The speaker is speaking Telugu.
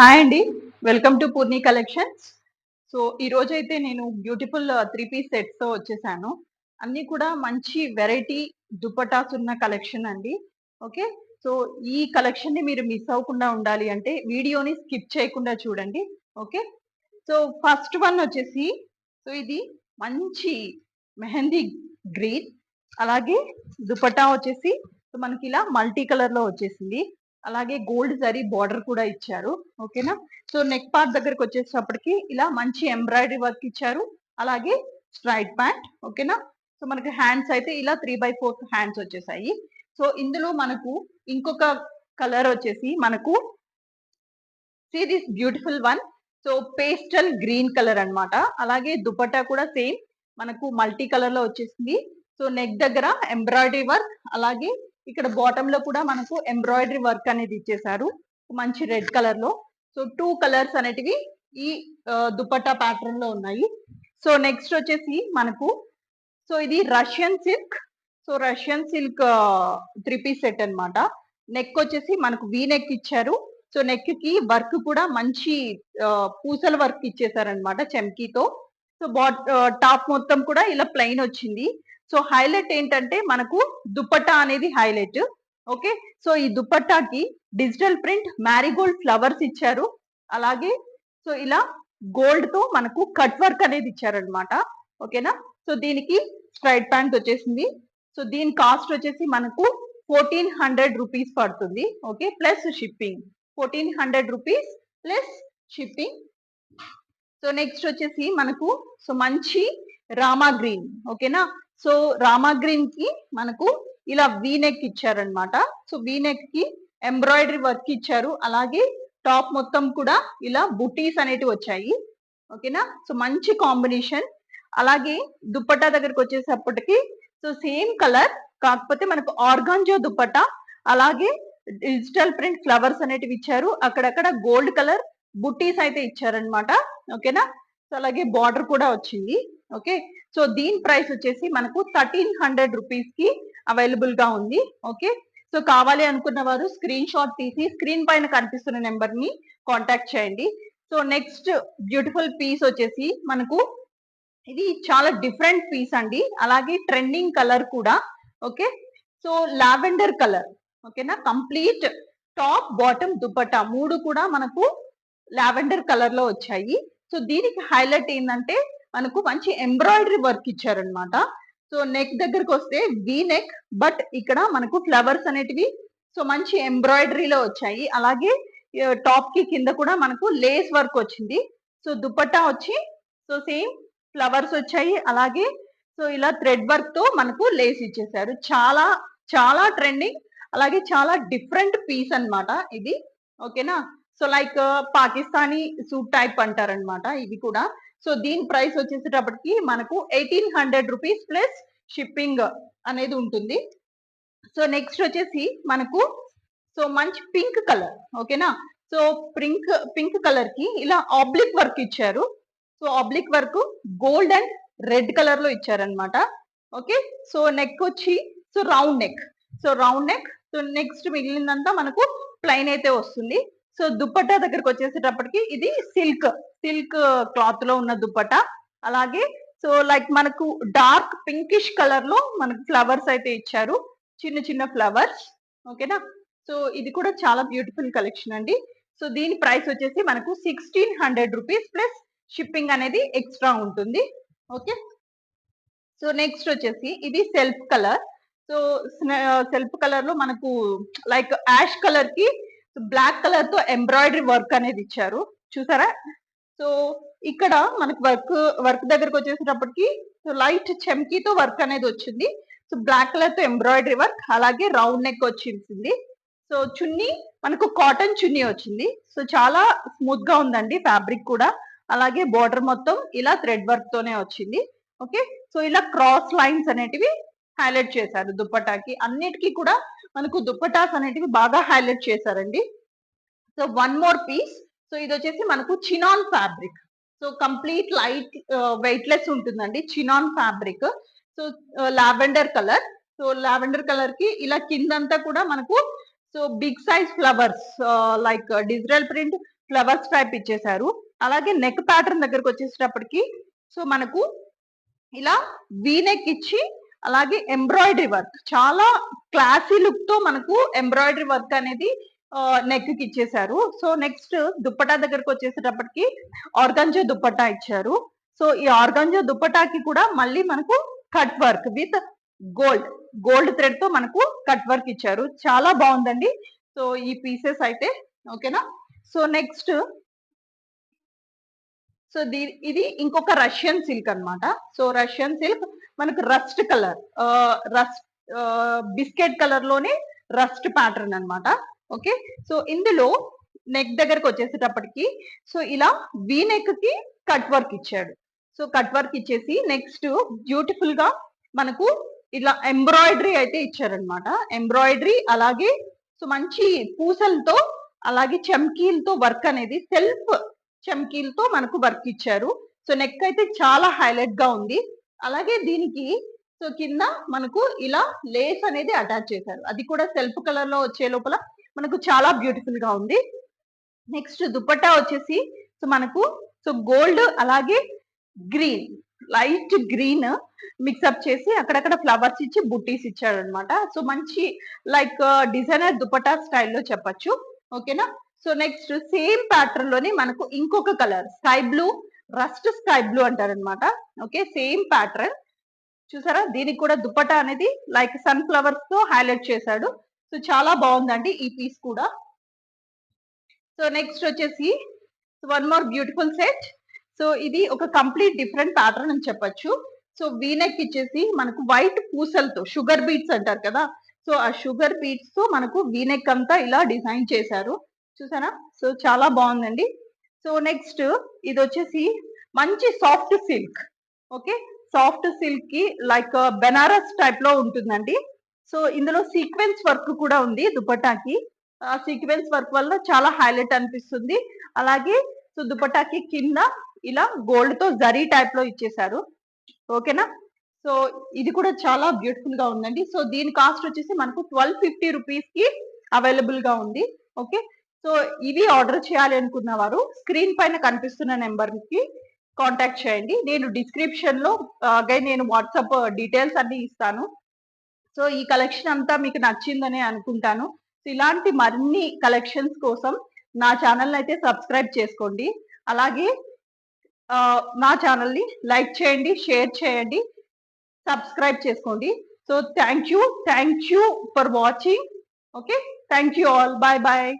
హాయ్ అండి. Welcome to Poorni collections so ఈ రోజు అయితే నేను బ్యూటిఫుల్ త్రీ పీస్ సెట్స్తో వచ్చేసాను. అన్ని కూడా మంచి వెరైటీ దుపటాస్ ఉన్న కలెక్షన్ అండి. ఓకే సో ఈ కలెక్షన్ని మీరు మిస్ అవ్వకుండా ఉండాలి అంటే వీడియోని స్కిప్ చేయకుండా చూడండి. ఓకే సో ఫస్ట్ వన్ వచ్చేసి సో ఇది మంచి మెహందీ గ్రీన్ అలాగే దుపటా వచ్చేసి సో మనకి ఇలా మల్టీ కలర్లో వచ్చేసింది. అలాగే గోల్డ్ జరీ బార్డర్ కూడా ఇచ్చారు. ఓకేనా? సో నెక్ పార్ట్ దగ్గరకు వచ్చేటప్పటికి ఇలా మంచి ఎంబ్రాయిడరీ వర్క్ ఇచ్చారు. అలాగే స్ట్రైట్ ప్యాంట్ ఓకేనా? సో మనకి హ్యాండ్స్ అయితే ఇలా త్రీ బై ఫోర్త్ హ్యాండ్స్ వచ్చేసాయి. సో ఇందులో మనకు ఇంకొక కలర్ వచ్చేసి మనకు see this beautiful one. So pastel green colour అనమాట అలాగే దుపట్టా కూడా సేమ్. మనకు మల్టీ కలర్లో వచ్చేసింది. సో నెక్ దగ్గర ఎంబ్రాయిడరీ వర్క్ అలాగే ఇక్కడ బాటమ్లో కూడా మనకు ఎంబ్రాయిడరీ వర్క్ అనేది ఇచ్చేసారు మంచి రెడ్ కలర్లో. సో టూ కలర్స్ అనేటివి ఈ దుపట్టా ప్యాటర్న్లో ఉన్నాయి. సో నెక్స్ట్ వచ్చేసి మనకు సో ఇది Russian silk so Russian silk three piece set అన్నమాట. నెక్ వచ్చేసి మనకు వీ నెక్ ఇచ్చారు. సో నెక్కి వర్క్ కూడా మంచి పూసల వర్క్ ఇచ్చేసారనమాట చెమ్కీతో సో బాట్ టాప్ మొత్తం కూడా ఇలా ప్లెయిన్ వచ్చింది. సో హైలైట్ ఏంటంటే మనకు దుపట్టా అనేది హైలైట్. ఓకే? సో ఈ దుపట్టాకి డిజిటల్ ప్రింట్ మ్యారీగోల్డ్ ఫ్లవర్స్ ఇచ్చారు. అలాగే సో ఇలా గోల్డ్తో మనకు కట్ వర్క్ అనేది ఇచ్చారనమాట ఓకేనా? సో దీనికి స్ట్రైట్ ప్యాంట్ వచ్చేసింది. సో దీని కాస్ట్ వచ్చేసి మనకు ఫోర్టీన్ హండ్రెడ్ రూపీస్ పడుతుంది. Okay? Plus shipping fourteen hundred rupees plus shipping so next వచ్చేసి మనకు సో మంచి రామా గ్రీన్ ఓకేనా? సో రామా గ్రీన్కి మనకు ఇలా వీ నెక్ ఇచ్చారనమాట సో వీ నెక్కి ఎంబ్రాయిడరీ వర్క్ ఇచ్చారు. అలాగే టాప్ మొత్తం కూడా ఇలా బుటీస్ అనేటివి వచ్చాయి. ఓకేనా సో మంచి కాంబినేషన్ అలాగే దుప్పటా దగ్గరకు వచ్చేసప్పటికి సో సేమ్ కలర్ కాకపోతే మనకు ఆర్గాంజో దుప్పటా అలాగే డిజిటల్ ప్రింట్ ఫ్లవర్స్ అనేటివి ఇచ్చారు. అక్కడక్కడ గోల్డ్ కలర్ బుట్టీస్ అయితే ఇచ్చారనమాట ఓకేనా సో అలాగే బార్డర్ కూడా వచ్చింది. ఓకే సో దీని ప్రైస్ వచ్చేసి మనకు థర్టీన్ హండ్రెడ్ రూపీస్కి అవైలబుల్గా ఉంది. ఓకే? సో కావాలి అనుకున్న వారు స్క్రీన్ షాట్ తీసి స్క్రీన్ పైన కనిపిస్తున్న నెంబర్ని కాంటాక్ట్ చేయండి. సో నెక్స్ట్ బ్యూటిఫుల్ పీస్ వచ్చేసి మనకు ఇది చాలా డిఫరెంట్ పీస్ అండి. అలాగే ట్రెండింగ్ కలర్ కూడా. ఓకే? So lavender colour. ఓకేనా? కంప్లీట్ టాప్ బాటమ్ దుపట్టా మూడు కూడా మనకు లావెండర్ కలర్లో వచ్చాయి. సో దీనికి హైలైట్ ఏంటంటే మనకు మంచి ఎంబ్రాయిడరీ వర్క్ ఇచ్చారనమాట సో నెక్ దగ్గరకు వస్తే వి నెక్ బట్ ఇక్కడ మనకు ఫ్లవర్స్ అనేటివి సో మంచి ఎంబ్రాయిడరీలో వచ్చాయి. అలాగే టాప్కి కింద కూడా మనకు లేస్ వర్క్ వచ్చింది. సో దుపట్టా వచ్చి సో సేమ్ ఫ్లవర్స్ వచ్చాయి. అలాగే సో ఇలా థ్రెడ్ వర్క్తో మనకు లేస్ ఇచ్చేసారు. చాలా చాలా ట్రెండింగ్ అలాగే చాలా డిఫరెంట్ పీస్ అన్నమాట ఇది. ఓకేనా so like Pakistani suit type అంటారనమాట ఇది కూడా. సో దీని ప్రైస్ వచ్చేసేటప్పటికి మనకు eighteen hundred rupees plus shipping అనేది ఉంటుంది. సో నెక్స్ట్ వచ్చేసి మనకు సో మంచి పింక్ కలర్ ఓకేనా? సో పింక్ పింక్ కలర్కి ఇలా ఆబ్లిక్ వర్క్ ఇచ్చారు. So oblique work gold and red కలర్లో ఇచ్చారనమాట ఓకే? సో నెక్ వచ్చి so round neck. So round neck so next మిగిలిందంతా మనకు ప్లెయిన్ అయితే వస్తుంది. సో దుప్పట్టా దగ్గరకు వచ్చేసేటప్పటికి ఇది సిల్క్ సిల్క్ క్లాత్లో ఉన్న దుప్పట్టా అలాగే సో లైక్ మనకు డార్క్ పింకిష్ కలర్లో మనకు ఫ్లవర్స్ అయితే ఇచ్చారు. చిన్న చిన్న ఫ్లవర్స్ ఓకేనా? సో ఇది కూడా చాలా బ్యూటిఫుల్ కలెక్షన్ అండి. సో దీని ప్రైస్ వచ్చేసి మనకు sixteen hundred rupees plus shipping అనేది ఎక్స్ట్రా ఉంటుంది. ఓకే? సో నెక్స్ట్ వచ్చేసి ఇది సెల్ఫ్ కలర్. సో సెల్ఫ్ కలర్లో మనకు లైక్ యాష్ కలర్కి బ్లాక్ కలర్తో ఎంబ్రాయిడరీ వర్క్ అనేది ఇచ్చారు. చూసారా? సో ఇక్కడ మనకు వర్క్ వర్క్ దగ్గరకు వచ్చేసేటప్పటికి సో లైట్ చెమ్కీతో వర్క్ అనేది వచ్చింది. సో బ్లాక్ కలర్తో ఎంబ్రాయిడరీ వర్క్ అలాగే రౌండ్ నెక్ వచ్చింది సో చున్నీ మనకు కాటన్ చున్నీ వచ్చింది. సో చాలా స్మూత్గా ఉందండి ఫ్యాబ్రిక్ కూడా. అలాగే బార్డర్ మొత్తం ఇలా థ్రెడ్ వర్క్ తోనే వచ్చింది. ఓకే? సో ఇలా క్రాస్ లైన్స్ అనేటివి హైలైట్ చేశారు దుప్పటాకి. అన్నిటికీ కూడా మనకు దుప్పటాస్ అనేటివి బాగా హైలైట్ చేశారండి. So one more piece so ఇది వచ్చేసి మనకు chinon fabric so complete light weightless ఉంటుందండి chinon fabric so lavender colour. So lavender కలర్కి ఇలా కిందంతా కూడా మనకు so big size flowers like digital print flowers type ఇచ్చేసారు అలాగే నెక్ ప్యాటర్న్ దగ్గరకు వచ్చేసేటప్పటికి సో మనకు ఇలా వీనెక్ ఇచ్చి అలాగే ఎంబ్రాయిడరీ వర్క్ చాలా క్లాసీ లుక్తో మనకు ఎంబ్రాయిడరీ వర్క్ అనేది నెక్కి ఇచ్చేసారు సో నెక్స్ట్ దుప్పటా దగ్గరకు వచ్చేసేటప్పటికి ఆర్గంజో దుప్పటా ఇచ్చారు. సో ఈ ఆర్గంజో దుప్పటాకి కూడా మళ్ళీ మనకు cut work with gold gold థ్రెడ్తో మనకు కట్ వర్క్ ఇచ్చారు. చాలా బాగుందండి. సో ఈ పీసెస్ అయితే ఓకేనా సో నెక్స్ట్ సో దీ ఇది ఇంకొక రష్యన్ సిల్క్ అన్నమాట. సో రష్యన్ సిల్క్ మనకు రస్ట్ కలర్ రస్ట్ బిస్కెట్ కలర్లోనే రస్ట్ ప్యాటర్న్ అన్నమాట. ఓకే సో ఇందులో నెక్ దగ్గరకు వచ్చేసేటప్పటికి సో ఇలా వి నెక్కి కట్ వర్క్ ఇచ్చాడు. సో కట్ వర్క్ ఇచ్చేసి నెక్స్ట్ బ్యూటిఫుల్గా మనకు ఇలా ఎంబ్రాయిడరీ అయితే ఇచ్చారనమాట ఎంబ్రాయిడరీ అలాగే సో మంచి పూసలతో అలాగే చమ్కీలతో వర్క్ అనేది సెల్ఫ్ చమ్కీలతో మనకు వర్క్ ఇచ్చారు. సో నెక్ అయితే చాలా హైలైట్గా ఉంది. అలాగే దీనికి సో కింద మనకు ఇలా లేస్ అనేది అటాచ్ చేశారు. అది కూడా సెల్ఫ్ కలర్లో వచ్చే లోపల మనకు చాలా బ్యూటిఫుల్గా ఉంది. నెక్స్ట్ దుపట్టా వచ్చేసి సో మనకు సో గోల్డ్ అలాగే green light green mix up చేసి అక్కడక్కడ ఫ్లవర్స్ ఇచ్చి బుట్టీస్ ఇచ్చాడు అనమాట సో మంచి లైక్ డిజైనర్ దుపట్టా స్టైల్లో చెప్పచ్చు. ఓకేనా సో నెక్స్ట్ సేమ్ ప్యాటర్న్లోనే మనకు ఇంకొక colour sky blue rust sky blue అంటారనమాట ఓకే సేమ్ ప్యాటర్న్ చూసారా? దీనికి కూడా దుప్పటా అనేది లైక్ సన్ ఫ్లవర్స్తో హైలైట్ చేశాడు. సో చాలా బాగుందండి ఈ పీస్ కూడా. సో నెక్స్ట్ వచ్చేసి one more beautiful set so ఇది ఒక కంప్లీట్ డిఫరెంట్ ప్యాటర్న్ అని చెప్పొచ్చు. సో వీనెక్ ఇచ్చేసి మనకు వైట్ పూసలతో షుగర్ బీట్స్ అంటారు కదా. సో ఆ షుగర్ బీట్స్తో మనకు వీనెక్ అంతా ఇలా డిజైన్ చేశారు. చూసారా సో చాలా బాగుందండి. సో నెక్స్ట్ ఇది వచ్చేసి మంచి సాఫ్ట్ సిల్క్. ఓకే? సాఫ్ట్ సిల్క్కి లైక్ బెనారస్ టైప్లో ఉంటుందండి. సో ఇందులో సీక్వెన్స్ వర్క్ కూడా ఉంది దుపట్టాకి. ఆ సీక్వెన్స్ వర్క్ వల్ల చాలా హైలైట్ అనిపిస్తుంది. అలాగే సో దుపట్టాకి కింద ఇలా గోల్డ్తో జరీ టైప్లో ఇచ్చేసారు. ఓకేనా? సో ఇది కూడా చాలా బ్యూటిఫుల్గా ఉందండి. సో దీని కాస్ట్ వచ్చేసి మనకు ట్వెల్వ్ ఫిఫ్టీ రూపీస్కి అవైలబుల్గా ఉంది. ఓకే? సో ఇవి ఆర్డర్ చేయాలి అనుకున్న వారు స్క్రీన్ పైన కనిపిస్తున్న నెంబర్కి కాంటాక్ట్ చేయండి. నేను డిస్క్రిప్షన్లో అగైన్ నేను వాట్సాప్ డీటెయిల్స్ అన్ని ఇస్తాను. సో ఈ కలెక్షన్ అంతా మీకు నచ్చిందని అనుకుంటాను. సో ఇలాంటి మరిన్ని కలెక్షన్స్ కోసం నా ఛానల్ అయితే సబ్స్క్రైబ్ చేసుకోండి. అలాగే నా ఛానల్ని లైక్ చేయండి షేర్ చేయండి సబ్స్క్రైబ్ చేసుకోండి. So thank you thank you for watching. Okay thank you all. Bye bye.